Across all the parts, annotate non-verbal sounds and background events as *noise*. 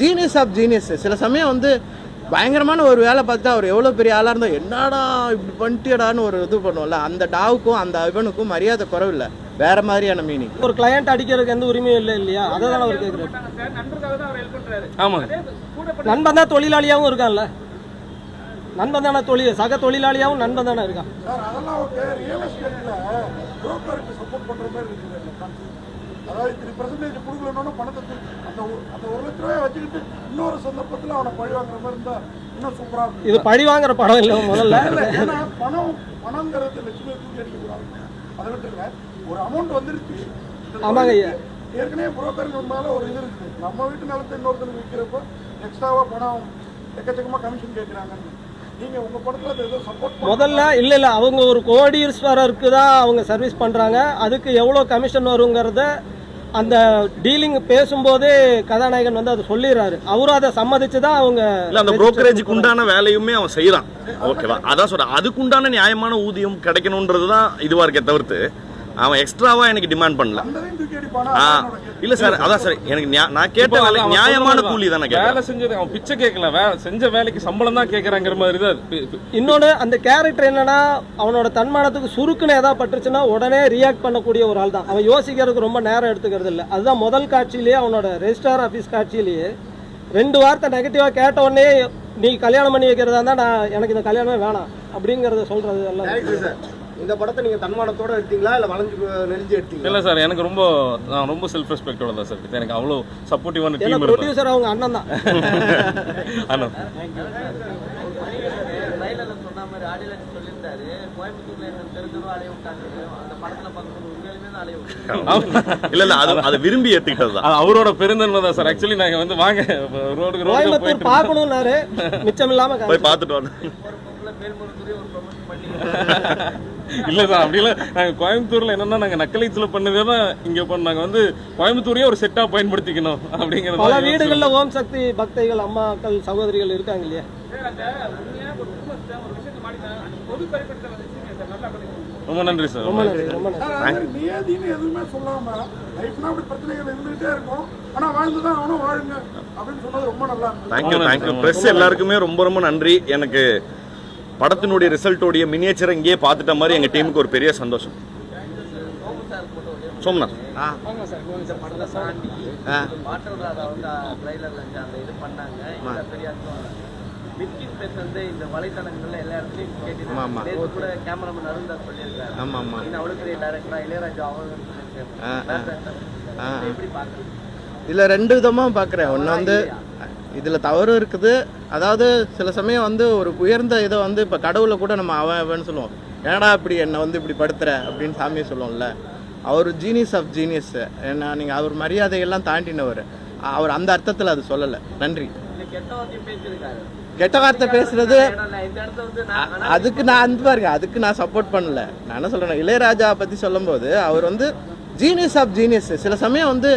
Genius of genius சில சமயம் வந்து பயங்கரமான ஒரு வேலை பார்த்தா அவர் எவ்வளோ பெரிய ஆளாக இருந்தால் என்னடா இப்படி பண்ணிட்டியடான்னு ஒரு இது பண்ணுவோம்ல. அந்த டாவுக்கும் அந்த இவனுக்கும் மரியாதை குறவில்லை. வேற மாதிரியான மீனிங் ஒரு கிளையண்ட் அடிக்கிறதுக்கு எந்த உரிமையும் இல்லை இல்லையா? அதை தானே அவர் கேட்குறாரு ஆமாங்க. நண்பன் தான் தொழிலாளியாகவும் இருக்கான்ல. நண்பன் தானே தொழில் சக தொழிலாளியாகவும் நண்பன் தானே இருக்கான். அதாவது த்ரீ பர்சன்டேஜ் கொடுக்கலன்னு பணத்தை அந்த அந்த ஒரு லட்ச ரூபாய் வச்சுக்கிட்டு இன்னொரு சந்தர்ப்பத்தில் அவனை பழி வாங்குற மாதிரி இருந்தா இன்னும் சூப்பரா இருக்கும். இது பழி வாங்குற படம் இல்லை முதல்ல. ஏன்னா பணம் பணங்கிறது லட்சுமியை தூக்கி அடிக்கக்கூடாது அதை விட்டுருங்க ஒரு அமௌண்ட் வந்துருச்சு. ஆமாங்க ஐயா. ஏற்கனவே புரோக்கர்கள் மேல ஒரு இது இருக்குது நம்ம வீட்டு நிலத்தை இன்னொருத்தருக்கு விற்கிறப்போ எக்ஸ்ட்ராவா பணம் எக்கச்சக்கமா கமிஷன் கேட்குறாங்க நீங்க உங்க படத்துல அது ஏதோ சப்போர்ட் முதல்ல இல்ல இல்ல அவங்க ஒரு கோடீஸ்வரருக்கு தான் அவங்க சர்வீஸ் பண்றாங்க. அதுக்கு எவ்வளவு கமிஷன் வருங்கிறத அந்த டீலிங் பேசும்போதே கதாநாயகன் வந்து அதை சொல்லிடுறாரு. அவரும் அதை சம்மதிச்சு தான் அவங்க இல்ல அந்த புரோக்கரேஜுக்கு உண்டான வேலையுமே அவன் செய்யறான். ஓகேவா அதான் சொல்றேன். அதுக்கு உண்டான நியாயமான ஊதியம் கிடைக்கணும்ன்றது தான் இதுவா இருக்கே தவிர்த்து அவன் எக்ஸ்ட்ராவா எனக்கு டிமாண்ட் பண்ணல. ஆ. இல்ல சார் அதான் சார் எனக்கு நியா- நான் கேட்ட வேலை நியாயமான கூலி தானே வேலை செஞ்சது அவன் பிச்சை கேட்கல வே செஞ்ச வேலைக்கு சம்பளம் தான் கேட்கறாங்கிற மாதிரி தான் இன்னொன்று அந்த கேரக்டர் என்னன்னா அவனோட தன்மானத்துக்கு சுருக்குன்னு ஏதாவது பட்டுருச்சுன்னா உடனே ரியாக்ட் பண்ணக்கூடிய ஒரு ஆள் தான். அவன் யோசிக்கிறதுக்கு ரொம்ப நேரம் எடுத்துக்கிறது இல்லை. அதுதான் முதல் காட்சியிலேயே அவனோட ரெஜிஸ்டார் ஆஃபீஸ் காட்சியிலேயே ரெண்டு வார்த்தை நெகட்டிவாக கேட்ட உடனே நீ கல்யாணம் பண்ணி வைக்கிறதா இருந்தால் நான் எனக்கு இந்த கல்யாணமே வேணாம். அப்படிங்கிறத சொல்றது எல்லாம். இந்த படத்தை நீங்க தன்மானத்தோட எடுத்தீங்களா? இல்ல வளைஞ்சு நெளிஞ்சு எடுத்தீங்களா? இல்ல சார் எனக்கு ரொம்ப நான் ரொம்ப செல்ஃப் ரெஸ்பெக்டோட தான் சார். எனக்கு அவ்வளோ சப்போர்ட்டிவான டீம் ப்ரொடியூசர் அவங்க அண்ணன் தான். *laughs* சொன்ன மாதிரி ஆடியன்ஸ் சொல்லியிருந்தாரு. கோயம்புத்தூர்ல என்ன தெரிஞ்சவங்க அலைய விட்டாங்க அந்த படத்துல பார்க்கும்போது உண்மையிலுமே தான் அலைய விட்டாங்க இல்ல இல்ல அது அதை விரும்பி ஏத்துக்கிட்டது தான். அது அவரோட பெருந்தன்மை தான் சார். ஆக்சுவலி நாங்க வந்து வாங்க ரோடுக்கு ரோடு பார்க்கணும்னாரு. மிச்சம் இல்லாம போய் பார்த்துட்டு வந்தேன் ஒரு பொம்பளை மேல்முறைத்துறை ஒரு ப்ரொமோஷன் பண்ணி *laughs* இல்ல சார் அப்படி இல்ல. நாங்க கோயம்புத்தூர்ல என்னன்னா நாங்க நக்கலைத்துல பண்ணதே தான் இங்க பண்ண நாங்க வந்து கோயம்புத்தூரையே ஒரு செட்டா பயன்படுத்திக்கணும் அப்படிங்கறது பல வீடுகள்ல ஓம் சக்தி பக்தைகள் அம்மாக்கள் சகோதரிகள் இருக்காங்க இல்லையா? ரொம்ப நன்றி சார். ரொம்ப நன்றி நியதின்னு எதுவுமே சொல்லாம லைஃப்னா அப்படி பிரச்சனைகள் இருந்துகிட்டே இருக்கும். ஆனா வாழ்ந்துதான் அவனும் வாழுங்க அப்படின்னு சொன்னது ரொம்ப நல்லா இருந்தது. தேங்க்யூ தேங்க்யூ ப்ரெஸ் எல்லாருக்குமே ரொம்ப ரொம்ப நன்றி. எனக்கு படத்தினுடைய ரிசல்ட்டோடைய மினியேச்சரை இங்கேயே பார்த்துட்ட மாதிரி எங்க டீமுக்கு ஒரு பெரிய சந்தோஷம். சோம்நாத். ஆ. மாற்றல் ராதா வந்து இந்த வலைத்தளங்கள்ல எல்லா இடத்துலயும். கேட்டு கூட கேமராமேன் சொல்லியிருக்காரு. ஆமா ஆமா. அவ்வளவு பெரிய டைரக்டரா இளையராஜா. எப்படி பாக்குறீங்க இதில் ரெண்டு விதமாக பார்க்குறேன். ஒன்று வந்து இதில் தவறு இருக்குது. அதாவது சில சமயம் வந்து ஒரு உயர்ந்த இதை வந்து இப்போ கடவுளை கூட நம்ம அவன் அவன்னு சொல்லுவோம். ஏன்டா இப்படி என்னை வந்து இப்படி படுத்துற? அப்படின்னு சாமியை சொல்லுவோம்ல. அவர் ஜீனியஸ் ஆஃப் ஜீனியஸ் ஏன்னா நீங்கள் அவர் மரியாதையெல்லாம் தாண்டினவர். அவர் அந்த அர்த்தத்தில் அது சொல்லலை. நன்றி. கெட்ட வார்த்தை பேசுறது அதுக்கு நான் அந்த பாருங்க. அதுக்கு நான் சப்போர்ட் பண்ணல. நான் என்ன சொல்றேன் இளையராஜா பத்தி சொல்லும்போது அவர் வந்து ஜீனியஸ் ஆஃப் ஜீனியஸ் சில சமயம் வந்து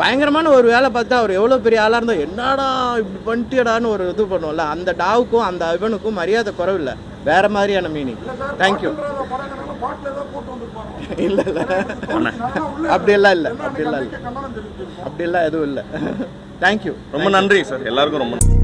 பயங்கரமான ஒரு வேலை பார்த்தா அவர் எவ்வளோ பெரிய ஆளாக இருந்தால் என்னடா இப்படி பண்ணிட்டியடான்னு ஒரு இது பண்ணுவோம்ல. அந்த டாவுக்கும் அந்த இவனுக்கும் மரியாதை குறவில்லை. வேற மாதிரியான மீனிங் தேங்க்யூ இல்லை இல்லை. அப்படியெல்லாம் இல்லை எல்லா அப்படியெல்லாம் இல்லை. தெரிஞ்சிருக்கும் அப்படியெல்லாம் எதுவும் இல்லை. தேங்க்யூ ரொம்ப நன்றி சார். எல்லாருக்கும் ரொம்ப நன்றி